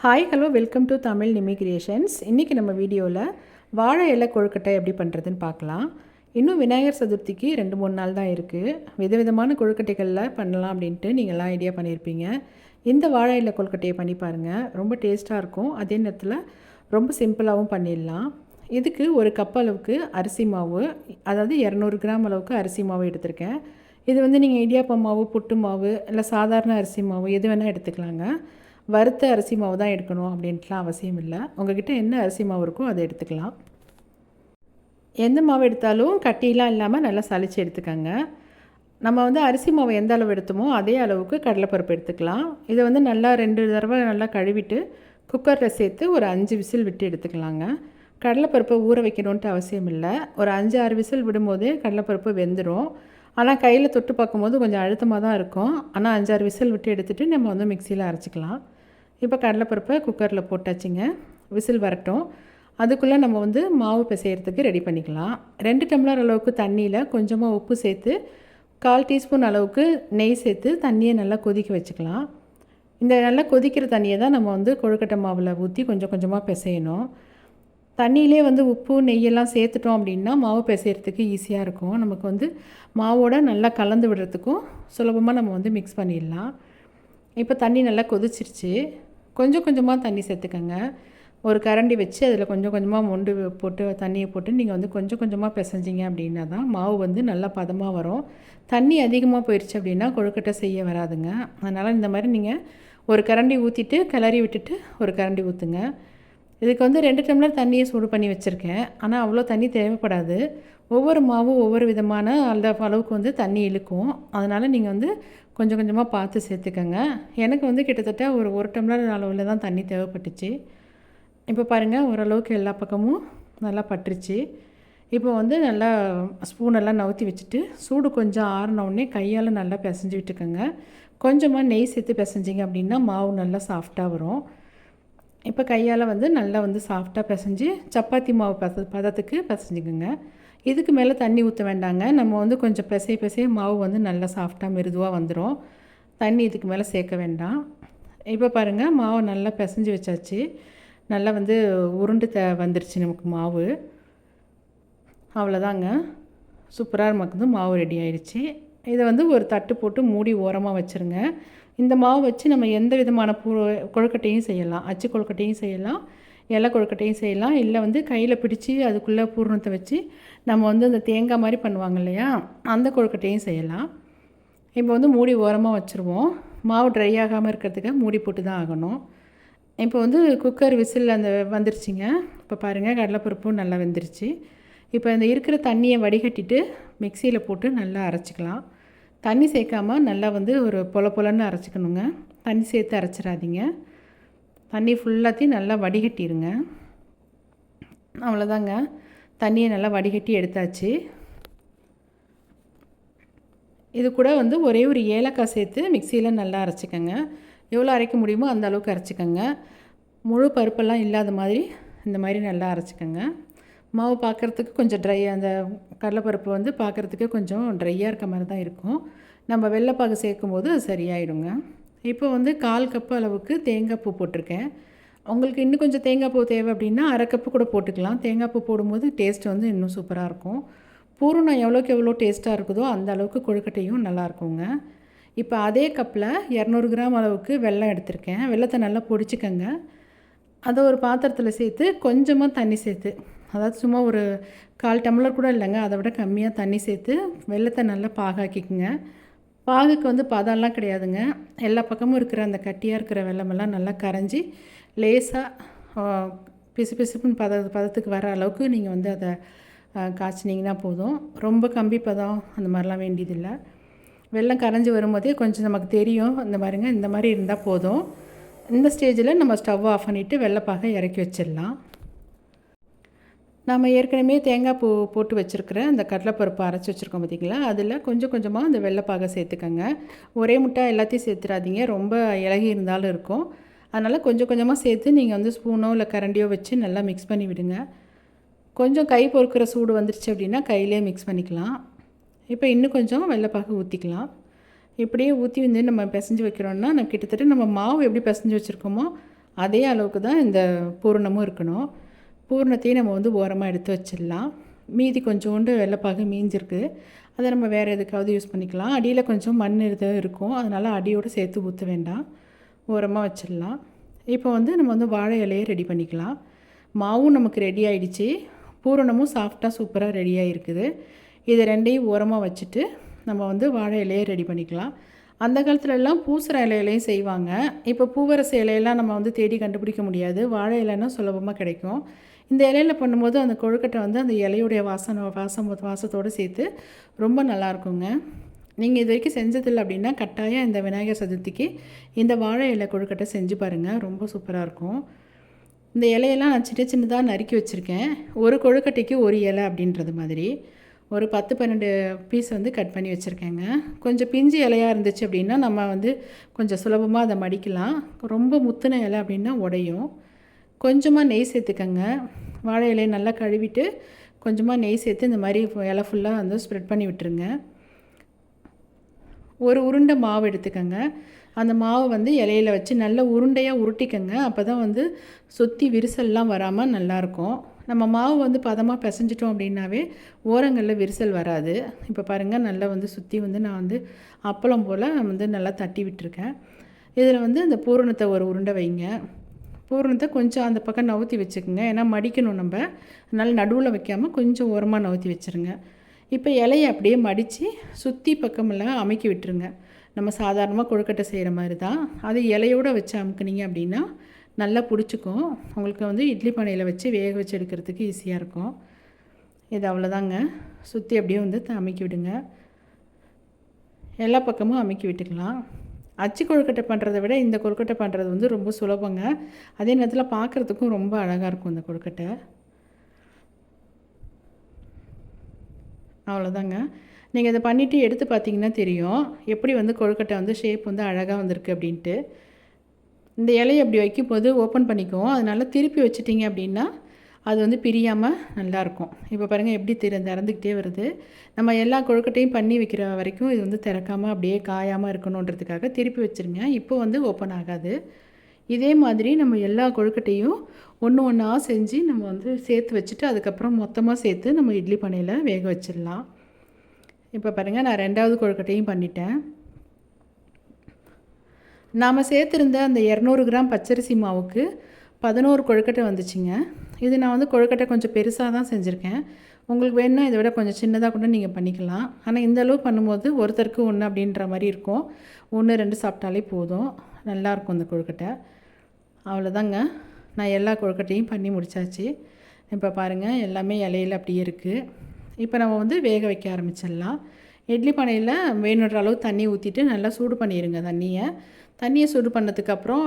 Hi hello welcome to Tamil Nimi creations இன்றைக்கி நம்ம வீடியோவில் வாழை இலை கொழுக்கட்டை எப்படி பண்ணுறதுன்னு பார்க்கலாம். இன்னும் விநாயகர் சதுர்த்திக்கு ரெண்டு மூணு நாள் தான் இருக்குது விதவிதமான கொழுக்கட்டைகளில் பண்ணலாம் அப்படின்ட்டு நீங்கள்லாம் ஐடியா பண்ணியிருப்பீங்க. இந்த வாழை இலை கொழுக்கட்டையை பண்ணி பாருங்கள் ரொம்ப டேஸ்ட்டாக இருக்கும். அதே நேரத்தில் ரொம்ப சிம்பிளாகவும் பண்ணிடலாம். இதுக்கு ஒரு கப் அளவுக்கு அரிசி மாவு அதாவது இரநூறு கிராம் அளவுக்கு அரிசி மாவு எடுத்திருக்கேன். இது வந்து நீங்கள் இடியாப்பம் மாவு புட்டு மாவு இல்லை சாதாரண அரிசி மாவு எது வேணால் எடுத்துக்கலாங்க. வறுத்த அரிசி மாவு தான் எடுக்கணும் அப்படின்ட்டுலாம் அவசியம் இல்லை. உங்ககிட்ட என்ன அரிசி மாவு இருக்கோ அதை எடுத்துக்கலாம். எந்த மாவு எடுத்தாலும் கட்டியெலாம் இல்லாமல் நல்லா சளிச்சு எடுத்துக்கோங்க. நம்ம வந்து அரிசி மாவு எந்த அளவு எடுத்தோமோ அதே அளவுக்கு கடலைப்பருப்பு எடுத்துக்கலாம். இதை வந்து நல்லா ரெண்டு தடவை நல்லா கழுவிட்டு குக்கரில் சேர்த்து ஒரு அஞ்சு விசில் விட்டு எடுத்துக்கலாங்க. கடலைப்பருப்பை ஊற வைக்கணுன்ட்டு அவசியம் இல்லை. ஒரு அஞ்சு ஆறு விசில் விடும்போதே கடலைப்பருப்பு வெந்துடும் ஆனால் கையில் தொட்டு பார்க்கும்போது கொஞ்சம் அழுத்தமாக தான் இருக்கும். ஆனால் அஞ்சாறு விசில் விட்டு எடுத்துகிட்டு நம்ம வந்து மிக்சியில் அரைச்சிக்கலாம். இப்போ கடலைப்பருப்பை குக்கரில் போட்டாச்சுங்க. விசில் வரட்டும். அதுக்குள்ளே நம்ம வந்து மாவு பிசைகிறதுக்கு ரெடி பண்ணிக்கலாம். ரெண்டு டம்ளர் அளவுக்கு தண்ணியில் கொஞ்சமாக உப்பு சேர்த்து கால் டீஸ்பூன் அளவுக்கு நெய் சேர்த்து தண்ணியை நல்லா கொதிக்க வச்சுக்கலாம். இந்த நல்லா கொதிக்கிற தண்ணியை தான் நம்ம வந்து கொழுக்கட்டை மாவில் ஊற்றி கொஞ்சம் கொஞ்சமாக பிசையணும். தண்ணியிலே வந்து உப்பு நெய்யெல்லாம் சேர்த்துட்டோம் அப்படின்னா மாவு பிசைகிறதுக்கு ஈஸியாக இருக்கும். நமக்கு வந்து மாவோட நல்லா கலந்து விடுறதுக்கும் சுலபமாக நம்ம வந்து மிக்ஸ் பண்ணிடலாம். இப்போ தண்ணி நல்லா கொதிச்சிருச்சு. கொஞ்சம் கொஞ்சமாக தண்ணி சேர்த்துக்கோங்க. ஒரு கரண்டி வச்சு அதில் கொஞ்சம் கொஞ்சமாக மொண்டு போட்டு தண்ணியை போட்டு நீங்கள் வந்து கொஞ்சம் கொஞ்சமாக பிசைஞ்சிங்க அப்படின்னா தான் மாவு வந்து நல்லா பதமாக வரும். தண்ணி அதிகமாக போயிடுச்சு அப்படின்னா கொழுக்கட்டை செய்ய வராதுங்க. அதனால் இந்த மாதிரி நீங்கள் ஒரு கரண்டி ஊற்றிட்டு கிளறி விட்டுட்டு ஒரு கரண்டி ஊற்றுங்க இதுக்கு வந்து ரெண்டு டம்ளர் தண்ணியை சூடு பண்ணி வச்சுருக்கேன். ஆனால் அவ்வளோ தண்ணி தேவைப்படாது. ஒவ்வொரு மாவும் ஒவ்வொரு விதமான அந்த அளவுக்கு வந்து தண்ணி இழுக்கும். அதனால் நீங்கள் வந்து கொஞ்சம் கொஞ்சமாக பார்த்து சேர்த்துக்கோங்க. எனக்கு வந்து கிட்டத்தட்ட ஒரு ஒரு டம்ளர் அளவில் தான் தண்ணி தேவைப்பட்டுச்சு. இப்போ பாருங்கள் ஓரளவுக்கு எல்லா பக்கமும் நல்லா பட்டுருச்சு. இப்போ வந்து நல்லா ஸ்பூனெல்லாம் நவுத்தி வச்சுட்டு சூடு கொஞ்சம் ஆறினவுடனே கையால் நல்லா பிசைஞ்சு விட்டுக்கோங்க. கொஞ்சமாக நெய் சேர்த்து பிசைஞ்சிங்க அப்படின்னா மாவு நல்லா சாஃப்டாக வரும். இப்போ கையால் வந்து நல்லா வந்து சாஃப்டாக பிசைஞ்சு சப்பாத்தி மாவு பத பதத்துக்கு பிசைஞ்சுக்குங்க. இதுக்கு மேலே தண்ணி ஊற்ற வேண்டாங்க. நம்ம வந்து கொஞ்சம் பிசைய பிசைய மாவு வந்து நல்லா சாஃப்டாக மிருதுவாக வந்துடும் தண்ணி இதுக்கு மேலே சேர்க்க வேண்டாம். இப்போ பாருங்கள் மாவு நல்லா பிசைஞ்சு வச்சாச்சு. நல்லா வந்து உருண்டு த வந்துருச்சு நமக்கு மாவு. அவ்வளோதாங்க. சூப்பராக நமக்கு வந்து மாவு ரெடி ஆயிடுச்சு. இதை வந்து ஒரு தட்டு போட்டு மூடி ஓரமாக வச்சுருங்க. இந்த மாவு வச்சு நம்ம எந்த விதமான பூ கொழுக்கட்டையும் செய்யலாம். அச்சு கொழுக்கட்டையும் செய்யலாம். இலை கொழுக்கட்டையும் செய்யலாம். இல்லை வந்து கையில் பிடிச்சி அதுக்குள்ளே பூர்ணத்தை வச்சு நம்ம வந்து அந்த தேங்காய் மாதிரி பண்ணுவாங்க இல்லையா? அந்த கொழுக்கட்டையும் செய்யலாம். இப்போ வந்து மூடி ஓரமாக வச்சுருவோம். மாவு ட்ரை ஆகாமல் இருக்கிறதுக்கு மூடி போட்டு தான் ஆகணும். இப்போ வந்து குக்கர் விசில் அந்த வந்துருச்சுங்க. இப்போ பாருங்கள் கடலைப்பருப்பும் நல்லா வெந்துருச்சு. இப்போ இந்த இருக்கிற தண்ணியை வடிகட்டிட்டு மிக்சியில் போட்டு நல்லா அரைச்சிக்கலாம். தண்ணி சேர்க்காமல் நல்லா வந்து ஒரு பொல பொலன்னு அரைச்சிக்கணுங்க. தண்ணி சேர்த்து அரைச்சிடாதீங்க. தண்ணி ஃபுல்லாத்தையும் நல்லா வடிகட்டிடுங்க அவ்வளோதாங்க தண்ணியை நல்லா வடிகட்டி எடுத்தாச்சு. இது கூட வந்து ஒரே ஒரு ஏலக்காய் சேர்த்து மிக்சியில் நல்லா அரைச்சிக்கோங்க. எவ்வளோ அரைக்க முடியுமோ அந்த அளவுக்கு அரைச்சிக்கோங்க. முழு பருப்பெல்லாம் இல்லாத மாதிரி இந்த மாதிரி நல்லா அரைச்சிக்கோங்க. மாவு பார்க்குறதுக்கு கொஞ்சம் ட்ரை அந்த கடலைப்பருப்பு வந்து பார்க்குறதுக்கு கொஞ்சம் ட்ரையாக இருக்க மாதிரி தான் இருக்கும். நம்ம வெள்ளைப்பாகு சேர்க்கும் போது அது சரியாயிடுங்க. இப்போ வந்து கால் கப்பு அளவுக்கு தேங்காய் பூ போட்டிருக்கேன். உங்களுக்கு இன்னும் கொஞ்சம் தேங்காய் பூ தேவை அப்படின்னா அரை கப்பு கூட போட்டுக்கலாம். தேங்காய் பூ போடும்போது டேஸ்ட் வந்து இன்னும் சூப்பராக இருக்கும். பூரணம் எவ்வளோக்கு எவ்வளோ டேஸ்ட்டாக இருக்குதோ அந்த அளவுக்கு கொழுக்கட்டையும் நல்லா இருக்குங்க. இப்போ அதே கப்பில் இரநூறு கிராம் அளவுக்கு வெல்லம் எடுத்திருக்கேன். வெள்ளத்தை நல்லா பொடிச்சிக்கங்க. அதை ஒரு பாத்திரத்தில் சேர்த்து கொஞ்சமாக தண்ணி சேர்த்து அதாவது சும்மா ஒரு கால் டம்ளர் கூட இல்லைங்க அதை விட கம்மியாக தண்ணி சேர்த்து வெள்ளத்தை நல்லா பாகாக்கிக்குங்க. பாகுக்கு வந்து பதம்லாம் கிடையாதுங்க. எல்லா பக்கமும் இருக்கிற அந்த கட்டியாக இருக்கிற வெள்ளமெல்லாம் நல்லா கரைஞ்சி லேசாக பிசு பிசுப்புன்னு பத பதத்துக்கு வர அளவுக்கு நீங்கள் வந்து அதை காய்ச்சினீங்கன்னா போதும். ரொம்ப கம்பி பதம் அந்த மாதிரிலாம் வேண்டியதில்லை. வெள்ளம் கரைஞ்சி வரும்போதே கொஞ்சம் நமக்கு தெரியும். இந்த மாதிரிங்க இந்த மாதிரி இருந்தால் போதும். இந்த ஸ்டேஜில் நம்ம ஸ்டவ் ஆஃப் பண்ணிவிட்டு வெள்ளைப்பாக இறக்கி வச்சிடலாம். நம்ம ஏற்கனவே தேங்காய் பூ போட்டு வச்சுருக்கிற அந்த கடலைப்பருப்பு அரைச்சி வச்சுருக்கோம் பார்த்திங்களா அதில் கொஞ்சம் கொஞ்சமாக அந்த வெள்ளைப்பாகை சேர்த்துக்கோங்க. ஒரே முட்டை எல்லாத்தையும் சேர்த்துடாதீங்க ரொம்ப இலகி இருந்தாலும் இருக்கும். அதனால் கொஞ்சம் கொஞ்சமாக சேர்த்து நீங்கள் வந்து ஸ்பூனோ இல்லை கரண்டியோ வச்சு நல்லா மிக்ஸ் பண்ணி விடுங்க. கொஞ்சம் கை பொறுக்கிற சூடு வந்துருச்சு அப்படின்னா கையிலே மிக்ஸ் பண்ணிக்கலாம். இப்போ இன்னும் கொஞ்சம் வெள்ளைப்பாகு ஊற்றிக்கலாம் இப்படியே ஊற்றி வந்து நம்ம பிசைஞ்சு வைக்கிறோன்னா நம்ம கிட்டத்தட்ட நம்ம மாவு எப்படி பிசைஞ்சு வச்சுருக்கோமோ அதே அளவுக்கு தான் இந்த பூரணமும் இருக்கணும். பூரணத்தையும் நம்ம வந்து ஓரமாக எடுத்து வச்சிடலாம். மீதி கொஞ்சோண்டு வெள்ளைப்பாகு மீஞ்சிருக்கு. அதை நம்ம வேறு எதுக்காவது யூஸ் பண்ணிக்கலாம். அடியில் கொஞ்சம் மண் இது இருக்கும். அதனால் அடியோடு சேர்த்து ஊற்ற வேண்டாம். ஓரமாக வச்சிடலாம். இப்போ வந்து நம்ம வந்து வாழை இலையை ரெடி பண்ணிக்கலாம். மாவும் நமக்கு ரெடி ஆகிடுச்சி பூரணமும் சாஃப்டாக சூப்பராக ரெடியாக இருக்குது இதை ரெண்டையும் ஓரமாக வச்சுட்டு நம்ம வந்து வாழை இலையை ரெடி பண்ணிக்கலாம். அந்த காலத்துலலாம் பூசுகிற இலையிலையும் செய்வாங்க. இப்போ பூவரச இலையெல்லாம் நம்ம வந்து தேடி கண்டுபிடிக்க முடியாது. வாழை இலைன்னா சுலபமாக கிடைக்கும். இந்த இலையில் பண்ணும்போது அந்த கொழுக்கட்டை வந்து அந்த இலையுடைய வாசனை வாசம் வாசத்தோடு சேர்த்து ரொம்ப நல்லாயிருக்குங்க. நீங்கள் இது வரைக்கும் செஞ்சதில்லை அப்படின்னா கட்டாயம் இந்த விநாயகர் சதுர்த்திக்கு இந்த வாழை இலை கொழுக்கட்டை செஞ்சு பாருங்கள் ரொம்ப சூப்பராக இருக்கும். இந்த இலையெல்லாம் நான் சின்ன சின்னதாக நறுக்கி வச்சுருக்கேன். ஒரு கொழுக்கட்டைக்கு ஒரு இலை அப்படின்றது மாதிரி. ஒரு பத்து பன்னெண்டு பீஸ் வந்து கட் பண்ணி வச்சுருக்கேங்க. கொஞ்சம் பிஞ்சு இலையாக இருந்துச்சு அப்படின்னா நம்ம வந்து கொஞ்சம் சுலபமாக அதை மடிக்கலாம். ரொம்ப முத்துன இலை அப்படின்னா உடையும். கொஞ்சமாக நெய் சேர்த்துக்கங்க. வாழை இலையை நல்லா கழுவிட்டு கொஞ்சமாக நெய் சேர்த்து இந்த மாதிரி இலை ஃபுல்லாக வந்து ஸ்ப்ரெட் பண்ணி விட்டுருங்க. ஒரு உருண்டை மாவு எடுத்துக்கோங்க. அந்த மாவை வந்து இலையில வச்சு நல்ல உருண்டையாக உருட்டிக்கங்க. அப்போ தான் வந்து சுற்றி விரிசல்லாம் வராமல் நல்லாயிருக்கும் நம்ம மாவு வந்து பதமாக பிசைஞ்சிட்டோம் அப்படின்னாவே ஓரங்களில் விரிசல் வராது. இப்போ பாருங்கள் நல்லா வந்து சுற்றி வந்து நான் வந்து அப்பளம் போல் வந்து நல்லா தட்டி விட்டுருக்கேன். இதில் வந்து இந்த பூரணத்தை ஒரு உருண்டை வைங்க. பூரணத்தை கொஞ்சம் அந்த பக்கம் நவுத்தி வச்சுக்கோங்க. ஏன்னா மடிக்கணும் நம்ம. அதனால் நடுவில் வைக்காமல் கொஞ்சம் ஓரமாக நவுத்தி வச்சுருங்க. இப்போ இலையை அப்படியே மடித்து சுற்றி பக்கமெல்லாம் அமைக்கி விட்டுருங்க. நம்ம சாதாரணமாக கொழுக்கட்டை செய்கிற மாதிரி தான் அது இலையோடு வச்சு அமுக்குனீங்க அப்படின்னா நல்லா பிடிச்சிக்கும். உங்களுக்கு வந்து இட்லி பானையில் வச்சு வேக வச்சு எடுக்கிறதுக்கு ஈஸியாக இருக்கும். இது அவ்வளோதாங்க சுற்றி அப்படியே வந்து அமைக்கி விடுங்க. எல்லா பக்கமும் அமைக்கி விட்டுக்கலாம். அச்சு கொழுக்கட்டை பண்ணுறதை விட இந்த கொழுக்கட்டை பண்ணுறது வந்து ரொம்ப சுலபங்க. அதே நேரத்தில் பார்க்குறதுக்கும் ரொம்ப அழகாக இருக்கும் இந்த கொழுக்கட்டை. அவ்வளோதாங்க நீங்கள் இதை பண்ணிவிட்டு எடுத்து பார்த்தீங்கன்னா தெரியும். எப்படி வந்து கொழுக்கட்டை வந்து ஷேப் வந்து அழகாக வந்திருக்கு அப்படின்ட்டு. இந்த இலையை அப்படி வைக்கும்போது ஓப்பன் பண்ணிக்குவோம். அதனால் திருப்பி வச்சிட்டிங்க அப்படின்னா அது வந்து பிரியாமல் நல்லாயிருக்கும் இப்போ பாருங்கள் எப்படி திற திறந்துக்கிட்டே வருது. நம்ம எல்லா கொழுக்கட்டையும் பண்ணி வைக்கிற வரைக்கும் இது வந்து திறக்காமல் அப்படியே காயாமல் இருக்கணுன்றதுக்காக திருப்பி வச்சுருங்க. இப்போ வந்து ஓப்பன் ஆகாது. இதே மாதிரி நம்ம எல்லா கொழுக்கட்டையும் ஒன்று ஒன்றா செஞ்சு நம்ம வந்து சேர்த்து வச்சுட்டு அதுக்கப்புறம் மொத்தமாக சேர்த்து நம்ம இட்லி பண்ணையில் வேக வச்சிடலாம். இப்போ பாருங்கள் நான் ரெண்டாவது கொழுக்கட்டையும் பண்ணிட்டேன். நாம் சேர்த்துருந்த அந்த இரநூறு கிராம் பச்சரிசி மாவுக்கு பதினோரு கொழுக்கட்டை வந்துச்சுங்க. இது நான் வந்து கொழுக்கட்டை கொஞ்சம் பெருசாக தான் செஞ்சுருக்கேன். உங்களுக்கு வேணுன்னா இதை விட கொஞ்சம் சின்னதாக கூட நீங்கள் பண்ணிக்கலாம். ஆனால் இந்த அளவு பண்ணும்போது ஒருத்தருக்கு ஒன்று அப்படின்ற மாதிரி இருக்கும். ஒன்று ரெண்டு சாப்பிட்டாலே போதும். நல்லாயிருக்கும் இந்த கொழுக்கட்டை. அவ்வளோதாங்க நான் எல்லா கொழுக்கட்டையும் பண்ணி முடித்தாச்சு இப்போ பாருங்கள் எல்லாமே இலையில் அப்படியே இருக்குது இப்போ நம்ம வந்து வேக வைக்க ஆரம்பிச்சிடலாம். இட்லி பானையில் வேணுன்ற அளவு தண்ணி ஊற்றிட்டு நல்லா சூடு பண்ணிடுங்க தண்ணியை. தண்ணியை சூடு பண்ணதுக்கப்புறம்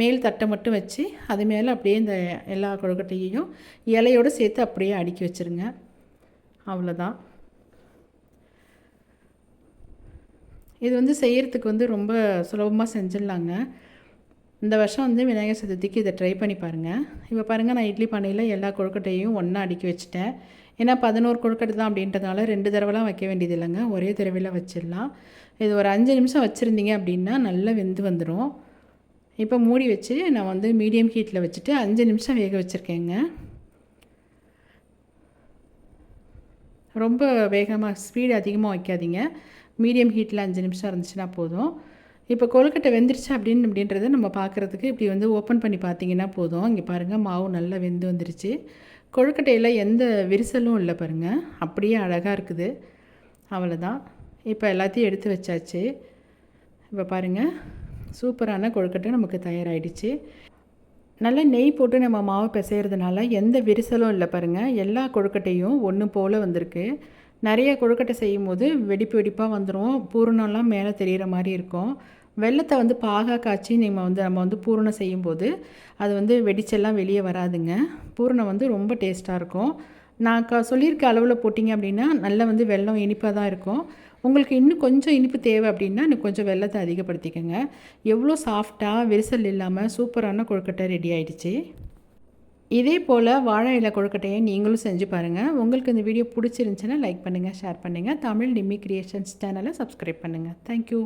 மேல் தட்டை மட்டும் வச்சு அது மேலே அப்படியே இந்த எல்லா கொழுக்கட்டையையும் இலையோடு சேர்த்து அப்படியே அடுக்கி வச்சுருங்க. அவ்வளோதான் இது வந்து செய்கிறதுக்கு வந்து ரொம்ப சுலபமாக செஞ்சிடலாங்க. இந்த வருஷம் வந்து விநாயகர் சதுர்த்திக்கு இதை ட்ரை பண்ணி பாருங்கள் இப்போ பாருங்கள் நான் இட்லி பானையில் எல்லா கொழுக்கட்டையும் ஒன்றா அடுக்கி வச்சுட்டேன். ஏன்னா பதினோரு கொழுக்கட்டை தான் அப்படின்றதுனால ரெண்டு தடவைலாம் வைக்க வேண்டியது இல்லைங்க. ஒரே தடவையில் வச்சிடலாம். இது ஒரு அஞ்சு நிமிஷம் வச்சுருந்தீங்க அப்படின்னா நல்லா வெந்து வந்துடும் இப்போ மூடி வச்சு நான் வந்து மீடியம் ஹீட்டில் வச்சுட்டு அஞ்சு நிமிஷம் வேக வச்சுருக்கேங்க. ரொம்ப வேகமாக ஸ்பீடு அதிகமாக வைக்காதீங்க. மீடியம் ஹீட்டில் அஞ்சு நிமிஷம் இருந்துச்சுன்னா போதும். இப்போ கொழுக்கட்டை வெந்துருச்சு அப்படின்னு அப்படின்றத நம்ம பார்க்குறதுக்கு இப்படி வந்து ஓப்பன் பண்ணி பார்த்தீங்கன்னா போதும். இங்கே பாருங்கள் மாவு நல்லா வெந்து வந்துருச்சு. கொழுக்கட்டையில் எந்த விரிசலும் இல்லை பாருங்கள் அப்படியே அழகாக இருக்குது. அவ்வளோதான் இப்போ எல்லாத்தையும் எடுத்து வச்சாச்சு. இப்போ பாருங்கள் சூப்பரான கொழுக்கட்டை நமக்கு தயாராகிடுச்சு நல்லா நெய் போட்டு நம்ம மாவு பிசைகிறதுனால எந்த விரிசலும் இல்லை பாருங்கள் எல்லா கொழுக்கட்டையும் ஒன்று போல் வந்திருக்கு. நிறைய கொழுக்கட்டை செய்யும் போது வெடிப்பு வெடிப்பாக வந்துடும் பூரணம்லாம் மேலே தெரிகிற மாதிரி இருக்கும். வெள்ளத்தை வந்து பாகா காய்ச்சி நம்ம வந்து நம்ம வந்து பூரணம் செய்யும்போது அது வந்து வெடிச்செல்லாம் வெளியே வராதுங்க. பூரணம் வந்து ரொம்ப டேஸ்ட்டாக இருக்கும். நான் க சொல்லியிருக்க அளவில் போட்டிங்க அப்படின்னா நல்லா வந்து வெள்ளம் இனிப்பாக தான் இருக்கும். உங்களுக்கு இன்னும் கொஞ்சம் இனிப்பு தேவை அப்படின்னா இன்னும் கொஞ்சம் வெள்ளத்தை அதிகப்படுத்திக்கோங்க. எவ்வளோ சாஃப்டாக விரிசல் இல்லாமல் சூப்பரான கொழுக்கட்டை ரெடி ஆகிடுச்சு இதே போல் வாழை இலை கொழுக்கட்டையை நீங்களும் செஞ்சு பாருங்கள் உங்களுக்கு இந்த வீடியோ பிடிச்சிருந்துச்சுன்னா லைக் பண்ணுங்கள் ஷேர் பண்ணுங்கள் தமிழ் டிம்மி கிரியேஷன்ஸ் சேனலை சப்ஸ்கிரைப் பண்ணுங்கள் தேங்க்யூ